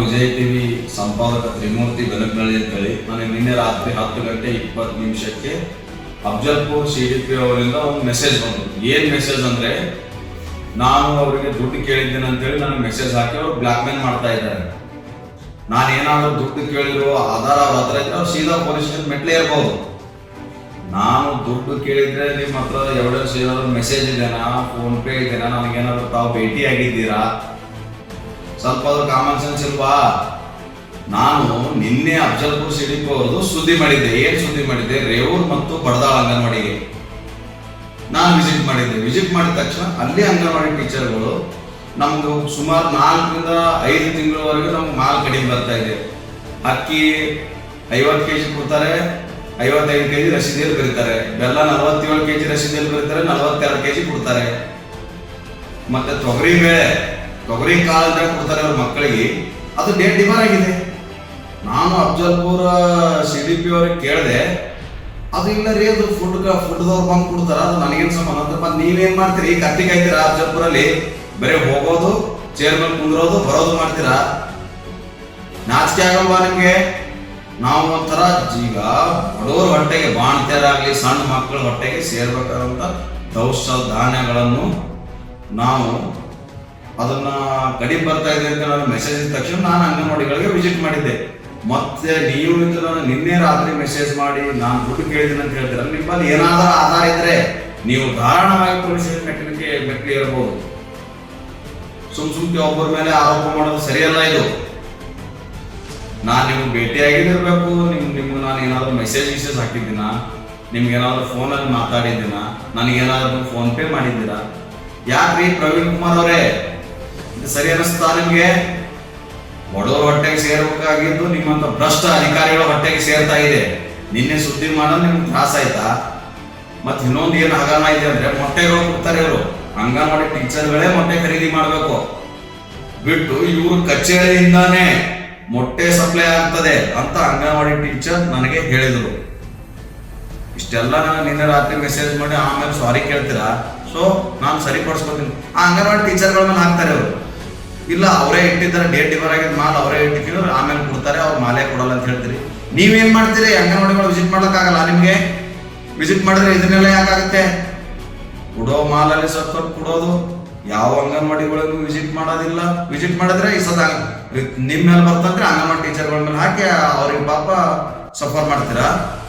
Vijay TV ಸಂಪಾದಕ ತ್ರಿಮೂರ್ತಿ ಬೆನಕನಳ್ಳಿ ಅಂತೇಳಿ. ನನಗೆ ನಿನ್ನೆ ರಾತ್ರಿ ಹತ್ತು ಗಂಟೆ ಇಪ್ಪತ್ತು ನಿಮಿಷಕ್ಕೆ ಅಫ್ಜಲ್ಪುರ್ ಪಿ ಅವರಿಂದ ಒಂದು ಮೆಸೇಜ್ ಬಂತು. ಏನ್ ಮೆಸೇಜ್ ಅಂದ್ರೆ, ನಾನು ಅವರಿಗೆ ದುಡ್ಡು ಕೇಳಿದ್ದೇನೆ ಅಂತೇಳಿ ನನಗೆ ಮೆಸೇಜ್ ಹಾಕಿ ಅವರು ಬ್ಲಾಕ್ ಮೇಲ್ ಮಾಡ್ತಾ ಇದ್ದಾರೆ. ನಾನು ಏನಾದರೂ ದುಡ್ಡು ಕೇಳಿರೋ ಆಧಾರ ಅವ್ರ ಹತ್ರ ಇದ್ರೆ ಅವ್ರು ಸೀದಾ ಪೊಲೀಸ್ ಸ್ಟೇಷನ್ ಮೆಟ್ಲೇ ಇರ್ಬೋದು ನಾನು ದುಡ್ಡು ಕೇಳಿದ್ರೆ ನಿಮ್ಮ ಹತ್ರ ಎವಿಡೆನ್ಸ್ ಮೆಸೇಜ್ ಇದೆನಾ ಫೋನ್ ಪೇ ಇದೆನಾ, ನನಗೇನಾದ್ರು ತಾವು ಭೇಟಿ ಆಗಿದ್ದೀರಾ ಸ್ವಲ್ಪ ಅದು ಕಾಮನ್ ಸೆನ್ಸ್ ಇಲ್ವಾ? ನಾನು ನಿನ್ನೆ ಅಫಜಲ್ಪುರ್ ಸಿಟಿಗೆ ಹೋಗೋದು ಸುದ್ದಿ ಮಾಡಿದ್ದೆ. ಏನ್ ಸುದ್ದಿ ಮಾಡಿದ್ದೆ? ರೇವೂರ್ ಮತ್ತು ಬಡದಾಳ ಅಂಗನವಾಡಿಗೆ. ನಾನು ವಿಸಿಟ್ ಮಾಡಿದ್ದೆ. ವಿಸಿಟ್ ಮಾಡಿದ ತಕ್ಷಣ ಅಲ್ಲಿ ಅಂಗನವಾಡಿ ಟೀಚರ್ಗಳು ನಮ್ಗೆ ಸುಮಾರು ನಾಲ್ಕರಿಂದ ಐದು ತಿಂಗಳವರೆಗೆ ನಮ್ಗೆ ಮಾಲ್ ಕಡಿಮೆ ಬರ್ತಾ ಇದೆ. ಅಕ್ಕಿ ಐವತ್ತು ಕೆ ಜಿ ಕೊಡ್ತಾರೆ, ಐವತ್ತೈದು ಕೆ ಜಿ ರಸೀದಿಯಲ್ಲಿ ಬರೀತಾರೆ. ಬೆಲ್ಲ ನಲವತ್ತೇಳು ಕೆ ಜಿ ರಸೀದಿಯಲ್ಲಿ ಬರೀತಾರೆ, ನಲವತ್ತೆರಡು ಕೆ ಜಿ ಕೊಡ್ತಾರೆ. ಮತ್ತೆ ತೊಗರಿ ಬೇಳೆ. ತೊಗರಿ ಅಂತ ಕೊಡ್ತಾರೆ ಅವ್ರ ಮಕ್ಕಳಿಗೆ, ಅದು ಡೇಟ್ ಡಿಮಾರ್ ಆಗಿದೆ. ನಾನು ಅಫ್ಜಲ್ಪುರ ಸಿ ಡಿ ಪಿ ಅವ್ರಿಗೆ ಕೇಳಿದೆ, ಅದು ಇಲ್ಲ ರೀ ಅದು ಫುಡ್ ಫುಡ್ದವ್ರು ಬಂದು ಕೊಡ್ತಾರ, ಅದು ನನಗೇನು ಸಂಬಂಧ ಮತ್ತೆ ನೀವೇನ್ ಮಾಡ್ತೀರಿ? ಕತ್ತಿ ಕಾಯ್ತೀರಾ ಅಫ್ಜಲ್ಪುರಲ್ಲಿ? ಬರೀ ಹೋಗೋದು ಚೇರ್ ಮೇಲೆ ಕುಂದ್ರೋದು, ಬರೋದು ಮಾಡ್ತೀರಾ? ನಾಚಿಕೆ ಆಗಲ್ವಾ ನಿಮ್ಗೆ? ನಾವು ಒಂಥರ ಈಗ ಬಡವರ ಹೊಟ್ಟೆಗೆ ಬಾಣ್ತಿಯರಾಗ್ಲಿ ಸಣ್ಣ ಮಕ್ಕಳ ಹೊಟ್ಟೆಗೆ ಸೇರ್ಬೇಕಾದಂತ ದವಸ ಧಾನ್ಯಗಳನ್ನು ನಾವು ಅದನ್ನ ಕಡಿಮೆ ಬರ್ತಾ ಇದೆ ಅಂತ ನಾನು ಮೆಸೇಜ್ ಇದ್ದ ತಕ್ಷಣ ನಾನು ಅಂಗನವಾಡಿಗಳಿಗೆ ವಿಸಿಟ್ ಮಾಡಿದ್ದೆ. ಮತ್ತೆ ನೀವು ನಾನು ನಿನ್ನೆ ರಾತ್ರಿ ಮೆಸೇಜ್ ಮಾಡಿ ನಾನು ದುಡ್ಡು ಕೇಳಿದ್ದೀನಿ ಅಂತ ಹೇಳ್ತೀರ ನಿಮ್ಮಲ್ಲಿ ಏನಾದರೂ ಆಧಾರ ಇದ್ರೆ ನೀವು ಧಾರಾಳವಾಗಿ ಪೊಲೀಸ್ ಮೆಟ್ಟಿಲಿಗೆ ಮೆಟ್ಟಿಲು ಇರಬಹುದು ಸುಮ್ ಸುಮ್ಕೆ ಒಬ್ಬರ ಮೇಲೆ ಆರೋಪ ಮಾಡೋದು ಸರಿಯಲ್ಲ ಇದು. ನಾನು ನಿಮ್ಗೆ ಭೇಟಿಯಾಗಿದ್ದಿರ್ಬೇಕು ನಿಮ್ ನಿಮ್ಗೆ ನಾನು ಏನಾದರೂ ಮೆಸೇಜ್ ಗಿಸೇಜ್ ಹಾಕಿದ್ದೀನ? ನಿಮ್ಗೆ ಏನಾದರೂ ಫೋನಲ್ಲಿ ಮಾತಾಡಿದ್ದೀನ? ನನಗೇನಾದರೂ ಫೋನ್ ಪೇ ಮಾಡಿದ್ದೀರಾ? ಯಾಕ್ರಿ ಪ್ರವೀಣ್ ಕುಮಾರ್ ಅವರೇ? ಸರಿ ಅನಿಸ್ತಾ ನಿಮ್ಗೆ? ಬಡವರ ಹೊಟ್ಟೆಗೆ ಸೇರ್ಬೇಕಾಗಿದ್ದು ನಿಮ್ಮಂತ ಭ್ರಷ್ಟ ಅಧಿಕಾರಿಗಳ ಹೊಟ್ಟೆಗೆ ಸೇರ್ತಾ ಇದೆ. ನಿನ್ನೆ ಸುದ್ದಿ ಮಾಡೋದು ನಿಮ್ಗೆ ತ್ರಾಸ ಆಯ್ತಾ? ಮತ್ತೆ ಇನ್ನೊಂದು ಏನು ಹಗರಣ ಇದೆ ಅಂದ್ರೆ ಮೊಟ್ಟೆಗಳು ಕೊಡ್ತಾರೆ ಇವರು. ಅಂಗನವಾಡಿ ಟೀಚರ್ಗಳೇ ಮೊಟ್ಟೆ ಖರೀದಿ ಮಾಡಬೇಕು. ಬಿಟ್ಟು ಇವರು ಕಚೇರಿಯಿಂದಾನೇ ಮೊಟ್ಟೆ ಸಪ್ಲೈ ಆಗ್ತದೆ ಅಂತ ಅಂಗನವಾಡಿ ಟೀಚರ್ ನನಗೆ ಹೇಳಿದರು. ಇಷ್ಟೆಲ್ಲ ನಾನು ನಿನ್ನೆ ರಾತ್ರಿ ಮೆಸೇಜ್ ಮಾಡಿ ಆಮೇಲೆ ಸಾರಿ ಕೇಳ್ತೀರಾ? ಸೊ ನಾನು ಸರಿಪಡಿಸ್ಕೊತೀನಿ. ಆ ಅಂಗನವಾಡಿ ಟೀಚರ್ಗಳ ಮೇಲೆ ಹಾಕ್ತಾರೆ ಅವರು ಇಲ್ಲ, ಅವರೇ ಇಟ್ಟಿದ್ದಾರೆ ಡೇಟ್ ಡಿವರ್ ಆಗಿದ್ದ ಮಾಲ್ ಅವರೇ ಇಟ್ಟಿದ್ರು, ಆಮೇಲೆ ಕೊಡ್ತಾರೆ, ಅವ್ರು ಮಾಲೇ ಕೊಡಲ್ಲ ಅಂತ ಹೇಳ್ತೀರಿ. ನೀವೇನ್ ಮಾಡ್ತೀರಿ? ಅಂಗನವಾಡಿಗಳು ವಿಸಿಟ್ ಮಾಡೋಕ್ಕಾಗಲ್ಲ ನಿಮ್ಗೆ? ವಿಸಿಟ್ ಮಾಡಿದ್ರೆ ಇದನ್ನೆಲ್ಲ ಯಾಕಾಗುತ್ತೆ? ಕೊಡೋ ಮಾಲಲ್ಲಿ ಸ್ವಲ್ಪ ಕೊಡೋದು, ಯಾವ ಅಂಗನವಾಡಿಗಳಿಗೂ ವಿಸಿಟ್ ಮಾಡೋದಿಲ್ಲ. ವಿಸಿಟ್ ಮಾಡಿದ್ರೆ ಈ ಸದಾ ನಿಮ್ಮ ಮೇಲೆ ಬರ್ತಂದ್ರೆ ಅಂಗನವಾಡಿ ಟೀಚರ್ಗಳ ಮೇಲೆ ಹಾಕಿ ಅವ್ರಿಗೆ ಪಾಪ ಸಫರ್ ಮಾಡ್ತೀರಾ?